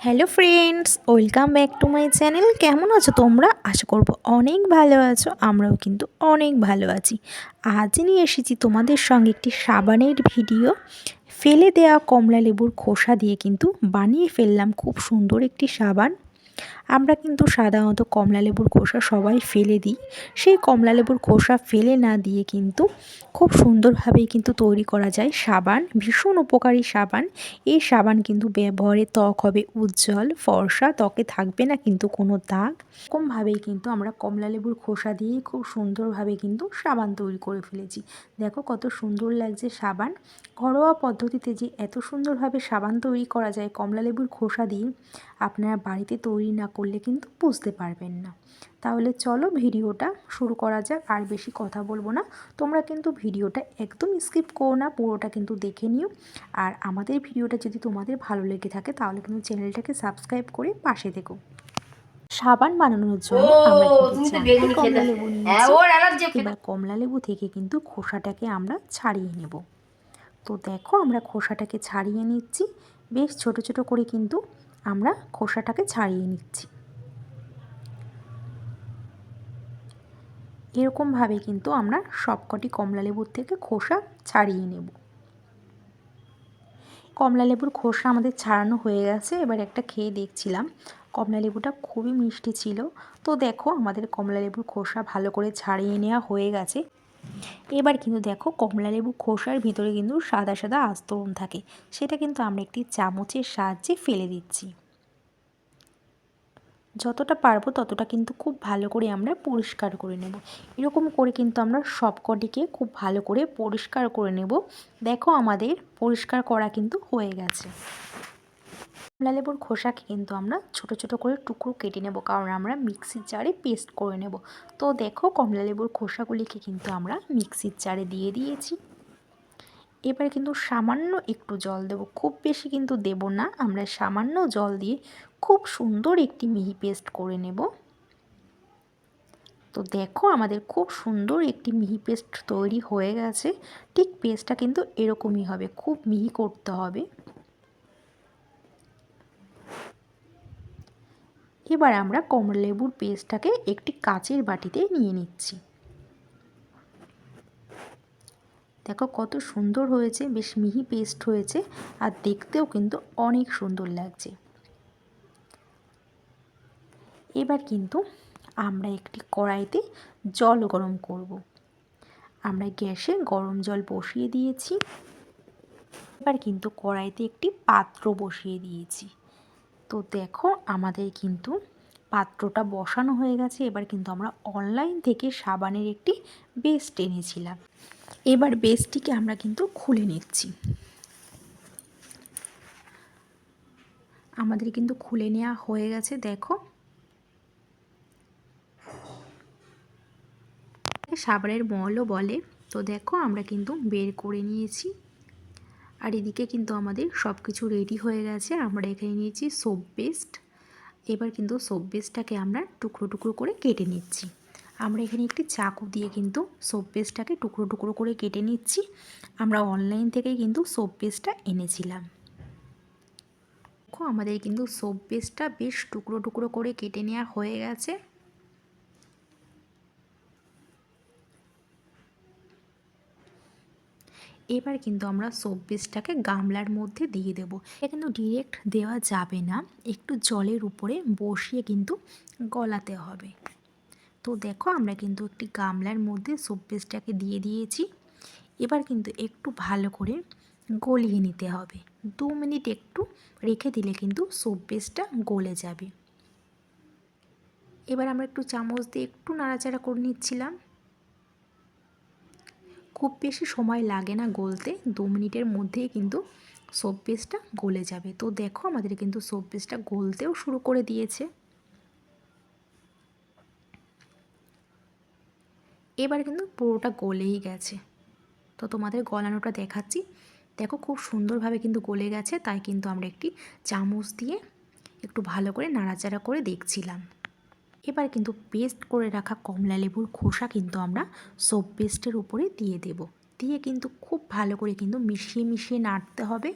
Hello friends, welcome back to my channel. কেমন আছো তোমরা? আশা করব অনেক ভালো আছো, আমরাও কিন্তু অনেক ভালো আছি। আজ নিয়ে এসেছি তোমাদের সঙ্গে একটি সাবানের ভিডিও। ফেলে দেওয়া কমলা লেবুর খোসা দিয়ে কিন্তু বানিয়ে ফেললাম খুব সুন্দর একটি সাবান। আমরা কিন্তু সাধারণত কমলা লেবুর খোসা সবাই ফেলে দিই। সেই কমলা লেবুর খোসা ফেলে না দিয়ে কিন্তু খুব সুন্দরভাবেই কিন্তু তৈরি করা যায় সাবান, ভীষণ উপকারী সাবান। এই সাবান কিন্তু ব্যবহারে ত্বক হবে উজ্জ্বল, ফর্সা, ত্বকে থাকবে না কিন্তু কোনো দাগ। এরকমভাবেই কিন্তু আমরা কমলা লেবুর খোসা দিয়েই খুব সুন্দরভাবে কিন্তু সাবান তৈরি করে ফেলেছি। দেখো কত সুন্দর লাগছে সাবান। ঘরোয়া পদ্ধতিতে যে এত সুন্দরভাবে সাবান তৈরি করা যায় কমলা লেবুর খোসা দিয়ে, আপনারা বাড়িতে তৈরি না করলে কিন্তু বুঝতে পারবেন না। তাহলে চলো ভিডিওটা শুরু করা যাক আর বেশি কথা বলব না। তোমরা কিন্তু ভিডিওটা একদম স্কিপ করো না পুরোটা কিন্তু দেখে নিও। আর আমাদের ভিডিওটা যদি তোমাদের ভালো লেগে থাকে তাহলে কিন্তু চ্যানেলটাকে সাবস্ক্রাইব করে পাশে দেখো সাবান বানানোর জন্য আমরা কিন্তু কমলা লেবু নিয়েছি। এবার কমলা লেবু থেকে কিন্তু খোসাটাকে আমরা ছাড়িয়ে নেব। তো দেখো আমরা খোসাটাকে ছাড়িয়ে নিচ্ছি। বেশ ছোট ছোট করে কিন্তু আমরা খোসাটাকে ছাড়িয়ে নিচ্ছি। এরকমভাবে কিন্তু আমরা সবকটি কমলা লেবুর থেকে খোসা ছাড়িয়ে নেব। কমলা লেবুর খোসা আমাদের ছাড়ানো হয়ে গেছে। এবার একটা খেয়ে দেখছিলাম। কমলা লেবুটা খুবই মিষ্টি ছিল। তো দেখো, আমাদের কমলা লেবুর খোসা ভালো করে ছাড়িয়ে নেওয়া হয়ে গেছে। এবার কিন্তু দেখো কমলা লেবু খোসার ভিতরে কিন্তু সাদা সাদা আস্তরণ থাকে। সেটা কিন্তু আমরা একটি চামচের সাহায্যে ফেলে দিচ্ছি। যতটা পারব ততটা কিন্তু খুব ভালো করে আমরা পরিষ্কার করে নেব। এরকম করে কিন্তু আমরা সবকটিকে খুব ভালো করে পরিষ্কার করে নেব। দেখো আমাদের পরিষ্কার করা কিন্তু হয়ে গেছে। কমলা লেবুর খোসাকে কিন্তু আমরা ছোট ছোট করে টুকরো কেটে নেব। কারণ আমরা মিক্সির জারে পেস্ট করে নেব। তো দেখো কমলা লেবুর খোসাগুলিকে কিন্তু আমরা মিক্সির জারে দিয়ে দিয়েছি। এবার কিন্তু সামান্য একটু জল দেব। খুব বেশি কিন্তু দেব না। আমরা সামান্য জল দিয়ে খুব সুন্দর একটি মিহি পেস্ট করে নেব। তো দেখো আমাদের খুব সুন্দর একটি মিহি পেস্ট তৈরি হয়ে গেছে। ঠিক পেস্টটা কিন্তু এরকমই হবে। খুব মিহি করতে হবে। এবার আমরা কমলা লেবুর পেস্টটাকে একটি কাচের বাটিতে নিয়ে নিচ্ছি। দেখো কত সুন্দর হয়েছে, বেশ মিহি পেস্ট হয়েছে আর দেখতেও কিন্তু অনেক সুন্দর লাগছে। এবার কিন্তু আমরা একটি কড়াইতে জল গরম করব। আমরা গ্যাসে গরম জল বসিয়ে দিয়েছি। এবার কিন্তু কড়াইতে একটি পাত্র বসিয়ে দিয়েছি। তো দেখো আমাদের কিন্তু পাত্রটা বসানো হয়ে গেছে। এবার কিন্তু আমরা অনলাইন থেকে সাবানের একটি বেস্ট এনেছিলাম। এবার বেস্টটিকে আমরা কিন্তু খুলে নিচ্ছি। আমাদের কিন্তু খুলে নেওয়া হয়ে গেছে, দেখো। সাবানের মলও বলে, তো দেখো আমরা কিন্তু বের করে নিয়েছি। আর এদিকে কিন্তু আমাদের সব কিছু রেডি হয়ে গেছে। আমরা এখানে নিয়েছি সোপ পেস্ট এবার কিন্তু সোপ পেস্টটাকে আমরা টুকরো টুকরো করে কেটে নিচ্ছি। আমরা এখানে একটি চাকু দিয়ে কিন্তু সোপ পেস্টটাকে টুকরো টুকরো করে কেটে নিচ্ছি। আমরা অনলাইন থেকেই কিন্তু সোপ পেস্টটা এনেছিলাম। আমাদের কিন্তু সোপ পেস্টটা বেশ টুকরো টুকরো করে কেটে নেওয়া হয়ে গেছে। এবার কিন্তু আমরা সোপ পেস্টটাকে গামলার মধ্যে দিয়ে দেবো। এটা কিন্তু ডিরেক্ট দেওয়া যাবে না। একটু জলের উপরে বসিয়ে কিন্তু গলাতে হবে। তো দেখো আমরা কিন্তু একটি গামলার মধ্যে সোপ পেস্টটাকে দিয়ে দিয়েছি। এবার কিন্তু একটু ভালো করে গলিয়ে নিতে হবে। দু মিনিট একটু রেখে দিলে কিন্তু সোপ পেস্টটা গলে যাবে। এবার আমরা একটু চামচ দিয়ে একটু নাড়াচাড়া করে নিচ্ছিলাম। খুব বেশি সময় লাগে না গলতে। দু মিনিটের মধ্যেই কিন্তু সোপ পেস্টটা গলে যাবে। তো দেখো আমাদের কিন্তু সোপ পেস্টটা গলতেও শুরু করে দিয়েছে। এবার কিন্তু পুরোটা গলেই গেছে। তো তোমাদের গলানোটা দেখাচ্ছি। দেখো খুব সুন্দরভাবে কিন্তু গলে গেছে, তাই কিন্তু আমরা একটি চামচ দিয়ে একটু ভালো করে নাড়াচাড়া করে দেখছিলাম। এবার কিন্তু পেস্ট করে রাখা কমলা লেবুর খোসা কিন্তু আমরা সোপ পেস্টের উপরে দিয়ে দেব। দিয়ে কিন্তু খুব ভালো করে কিন্তু মিশিয়ে মিশিয়ে নাড়তে হবে।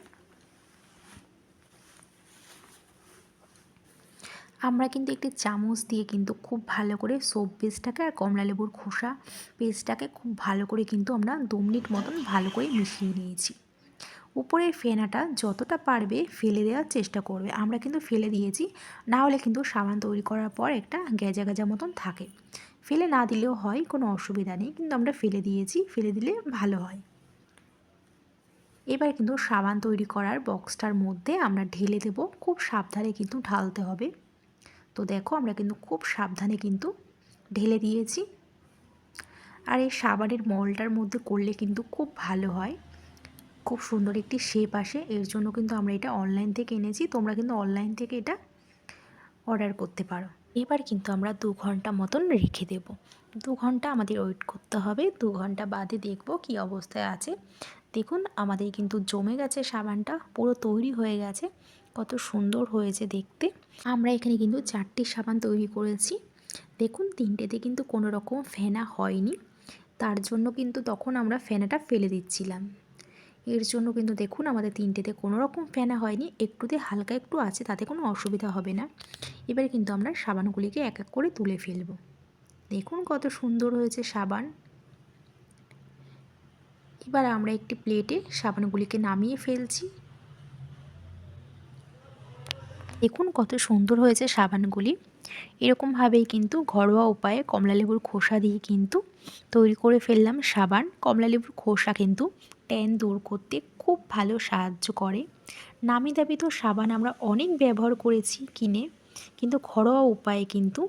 আমরা কিন্তু একটি চামচ দিয়ে কিন্তু খুব ভালো করে সোপ পেস্টটাকে আর কমলা লেবুর খোসা পেস্টটাকে খুব ভালো করে কিন্তু আমরা দু মিনিট মতন ভালো করে মিশিয়ে নিয়েছি। উপরের ফেনাটা যতটা পারবে ফেলে দেওয়ার চেষ্টা করবে। আমরা কিন্তু ফেলে দিয়েছি, না হলে কিন্তু সাবান তৈরি করার পর একটা গেজা গেজা মতন থাকে। ফেলে না দিলেও হয়, কোনো অসুবিধা নেই, কিন্তু আমরা ফেলে দিয়েছি, ফেলে দিলে ভালো হয়। এবার কিন্তু সাবান তৈরি করার বক্সটার মধ্যে আমরা ঢেলে দেব, খুব সাবধানে কিন্তু ঢালতে হবে। তো দেখো, আমরা কিন্তু খুব সাবধানে কিন্তু ঢেলে দিয়েছি। আর এই সাবানের মলটার মধ্যে করলে কিন্তু খুব ভালো হয়। খুব সুন্দর একটি শেপ আসে। এর জন্য কিন্তু আমরা এটা অনলাইন থেকে এনেছি। তোমরা কিন্তু অনলাইন থেকে এটা অর্ডার করতে পারো। এবার কিন্তু আমরা দু ঘণ্টা মতন রেখে দেব। দু ঘণ্টা আমাদের ওয়েট করতে হবে। দু ঘণ্টা বাদে দেখব কি অবস্থায় আছে। দেখুন, আমাদের কিন্তু জমে গেছে সাবানটা। পুরো তৈরি হয়ে গেছে। কত সুন্দর হয়েছে দেখতে। আমরা এখানে কিন্তু চারটি সাবান তৈরি করেছি। দেখুন, তিনটেতে কিন্তু কোনো রকম ফেনা হয়নি। তার জন্য কিন্তু তখন আমরা ফেনাটা ফেলে দিচ্ছিলাম। এর জন্য কিন্তু দেখুন আমাদের তিনটেতে কোনো রকম ফেনা হয়নি। একটুতে হালকা একটু আছে, তাতে কোনো অসুবিধা হবে না। এবারে কিন্তু আমরা সাবানগুলিকে এক এক করে তুলে ফেলব। দেখুন কত সুন্দর হয়েছে সাবান। এবার আমরা একটি প্লেটে সাবানগুলিকে নামিয়ে ফেলছি। দেখুন কত সুন্দর হয়েছে সাবানগুলি। এরকমভাবেই কিন্তু ঘরোয়া উপায়ে কমলালেবুর খোসা দিয়ে কিন্তু তৈরি করে ফেললাম সাবান। কমলালেবুর খোসা কিন্তু ট্যান দূর করতে খুব ভালো সাহায্য করে। নামি দামি তো সাবান আমরা অনেক ব্যবহার করেছি কিনে, কিন্তু ঘরোয়া উপায়ে কিন্তু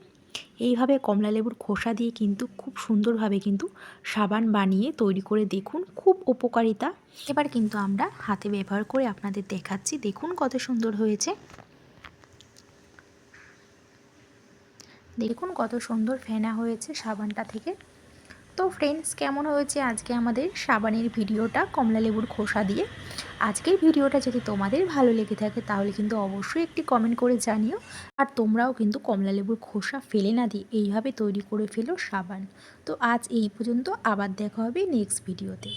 এইভাবে কমলালেবুর খোসা দিয়ে কিন্তু খুব সুন্দরভাবে কিন্তু সাবান বানিয়ে তৈরি করে দেখুন, খুব উপকারিতা। এবার কিন্তু আমরা হাতে ব্যবহার করে আপনাদের দেখাচ্ছি, দেখুন কত সুন্দর হয়েছে। দেখুন কত সুন্দর ফেনা হয়েছে সাবানটা থেকে। তো ফ্রেন্ডস কেমন হয়েছে আজকে আমাদের সাবানের ভিডিওটা কমলা লেবুর খোসা দিয়ে? আজকের ভিডিওটা যদি তোমাদের ভালো লেগে থাকে, তাহলে কিন্তু অবশ্যই একটি কমেন্ট করে জানিও। আর তোমরাও কিন্তু কমলা লেবুর খোসা ফেলে না দিয়ে এইভাবে তৈরি করে ফেলো সাবান। তো আজ এই পর্যন্ত, আবার দেখা হবে নেক্সট ভিডিওতে